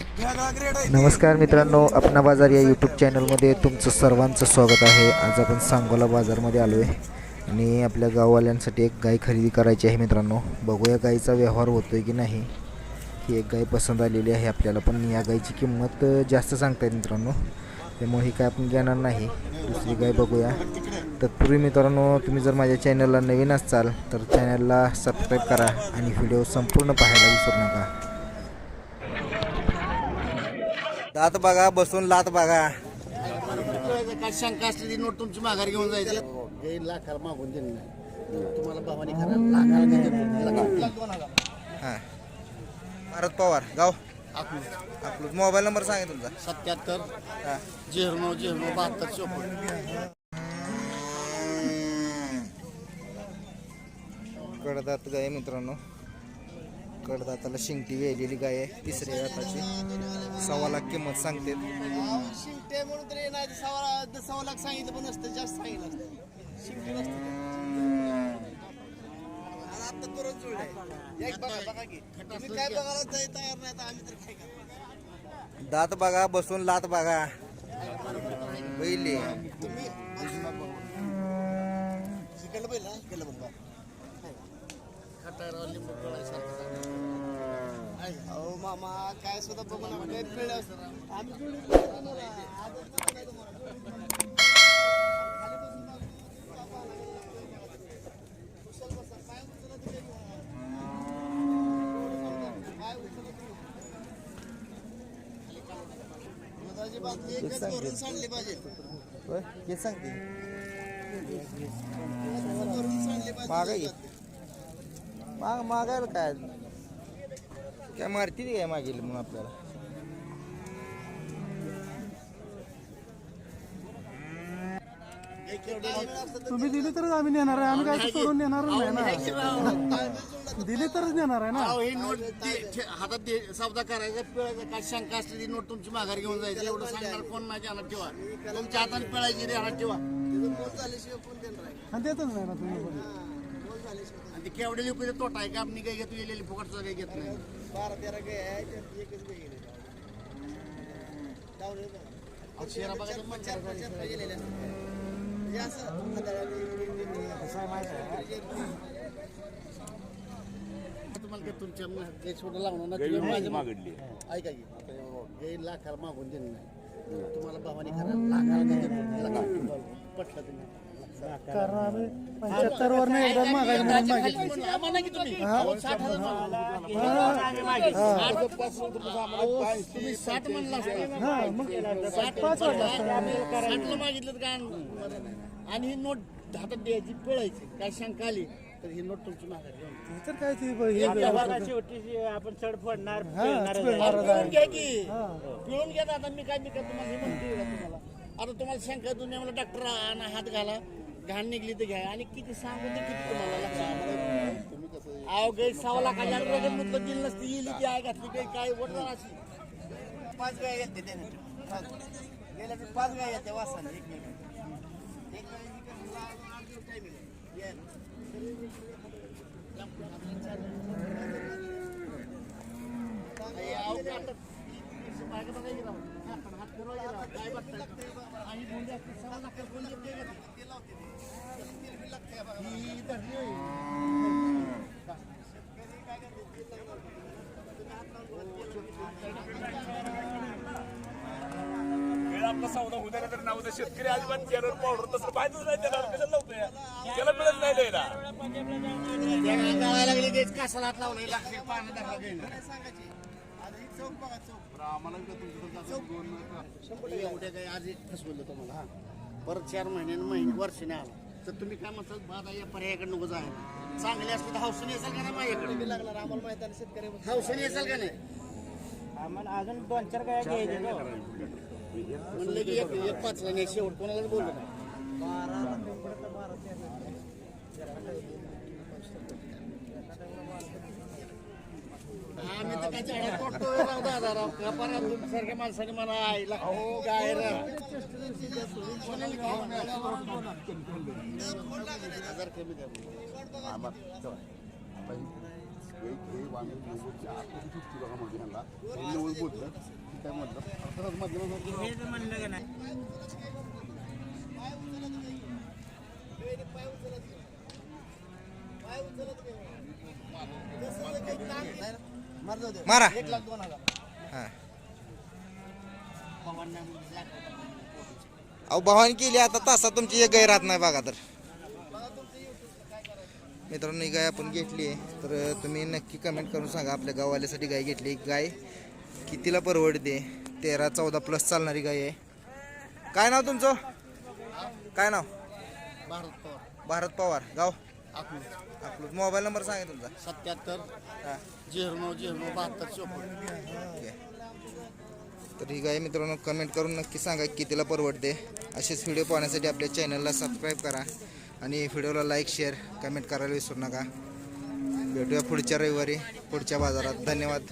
नमस्कार मित्रांनो अपना बाजार या यूट्यूब चॅनलमध्ये तुमचं सर्वांचं स्वागत आहे. आज आपण सांगोला बाजारमध्ये आलो आहे आणि आपल्या गाववाल्यांसाठी एक गाय खरेदी करायची आहे मित्रांनो. बघूया गाईचा व्यवहार होतो आहे की नाही. ही एक गाय पसंत आलेली आहे आपल्याला पण या गायची किंमत जास्त सांगतायत मित्रांनो. त्यामुळे ही काय आपण घेणार नाही. दुसरी गाय बघूया. तत्पूर्वी मित्रांनो तुम्ही जर माझ्या चॅनलला नवीन असाल तर चॅनलला सबस्क्राईब करा आणि व्हिडिओ संपूर्ण पाहायला विसरू नका. दात बघा बसून लात बघा. काय शंका असली ती नोट तुमची माघार घेऊन जायची. हे लाखाला मागून दिली नाही. तुम्हाला भावानी करा लाखाला किती? लाख दोन हजार. हां. भारत पवार गाव? आपलं. आपलं. मोबाईल नंबर सांगा तुमचा. सत्याहत्तर हां. झिरो नऊ झिरो नऊ बहात्तर चोपन्न. कडदात गाय मित्रांनो. कडदाताला शिंगटी वेलेली गाय आहे तिसऱ्या दाताची सव्वा लाख किंमत सांगते शिंगटे म्हणून तरी नाही सव्वा सव्वा लाख सांगितलं पण नसतं जास्त सांगितलं असतं शिंगटे नसतं आता तुरंत. एक बघा बघा की. तुम्ही काय बघायला तयार नाही तर आम्ही तर काय करणार? दात बघा बसून लात बघा. बैली तुम्ही इकडलं पहिलं इकडलं बघा. खटारा लिंबू पिळायसारखं अहो मामा काय सुद्धा बघू. आम्ही सांगते. मागं. माग मागायला काय? काय मारती ती काय मागेल म्हणून आपल्याला? तुम्ही दिली तरच आम्ही नेणार आहे. आम्ही काय ते सोडून नेणार नाही ना. दिली तरच नेणार आहे ना. अहो, ही नोट हातात दे सौदा करायचा. पिळायचा. काय शंका असली ती नोट तुमची माघार घेऊन जायची. एवढं सांगणार कोण नाही ध्यानात ठेवा. तुमच्या हाताने पिळायची ध्यानात ठेवा. आणि देतच नाही ना तुम्ही. आणि ते केवढे लिपीचा तोटा आहे का? आपण काही घेतो गेलेली फुकटचा काही घेत नाही. बारा तेरा शेरा बघायचं मन तुम्हाला काय तुमच्या काही सोडं लागणार ना तुम्ही माझ्या मागडली ऐका की हे लाखाला मागून दिलं नाही. तुम्हाला भावानी करा लाखाला. पटलं तुम्ही. कारण आम्ही पंच्याहत्तर वर एकदा मागायला म्हणून मागितलं. हा? मग पाच वाटलं असतं. आणि? ही नोट हातात द्यायची पिळायची. काय शंका आली तर ही नोट तुमची घेऊन तर काय ते हे आपण चढ फोडणार पिळून. घ्या की. पिळून घ्या आता मी काय मी काय तुम्हाला हे म्हणते तुम्हाला? आता तुम्हाला शंका तुम्ही मला डॉक्टर आणा हात घाला. घाण निघली तर घ्या. आणि किती सांगू ते किती तुम्हाला लक्षात अहो गै सहा लाखाच्या रगत म्हटलं दिलं नसतं येईल ती आहे घातली काही काय वडणार अशी. पाच गाय येते. गेल्या वेळी पाच गाय येते वासाने एक मिनिट. एक गाय आठ दिवस timing आपला होऊ द्या तर नाव शेतकरी अजिबात केरळ पावडर तसं पाहिजेच नाही त्याला कशाला लावतोय त्याला मिळत नाही द्यायला. त्याला गळायला लागले ते पाणी दाखवा एवढ्या काही आज एक फसवलं तुम्हाला हा परत चार महिन्यानं महिने वर्षाने आला तर तुम्ही काय म्हणतात बाबा या पर्यायाकडे नको जायला चांगले असले तर हौसने येसाल का नाही माझ्याकडे लागणार आम्हाला माहिती आहे शेतकरी हौसने येसाल का नाही आम्हाला अजून दोन चार गाया घ्यायचे म्हणलं की एक एक पाचला नाही शेवट कोणालाच बोललो नाही आम्ही तर काय झाडा तोडतोय राव दादा राव. का तुमच्यासारख्या माणसाने मला आईला हो गाय हजार कमी द्या हेच म्हणलं का नाही मारा. हा. अहो भवानी केली आता तासात तुमची एक गाय राहत नाही बघा तर. मित्रांनो ही गाय आपण घेतली आहे. तर तुम्ही नक्की कमेंट करून सांगा आपल्या गाववाल्यासाठी गाय घेतली गाय कितीला परवडते? तेरा चौदा प्लस चालणारी गाय आहे. काय नाव तुमचं? काय नाव? भारत पवार. भारत पवार. गाव? अकलूज मोबाईल नंबर सांगा तुमचा. सत्याहत्तर हा. झिरो नऊ झिरो नऊ बहात्तर चोपन्न. तर ही गाय मित्रांनो कमेंट करून नक्की सांगा कितीला परवडते. असेच व्हिडिओ पाहण्यासाठी आपल्या चॅनलला सबस्क्राईब करा आणि व्हिडिओला लाईक शेअर कमेंट करायला विसरू नका. भेटूया पुढच्या रविवारी पुढच्या बाजारात. धन्यवाद.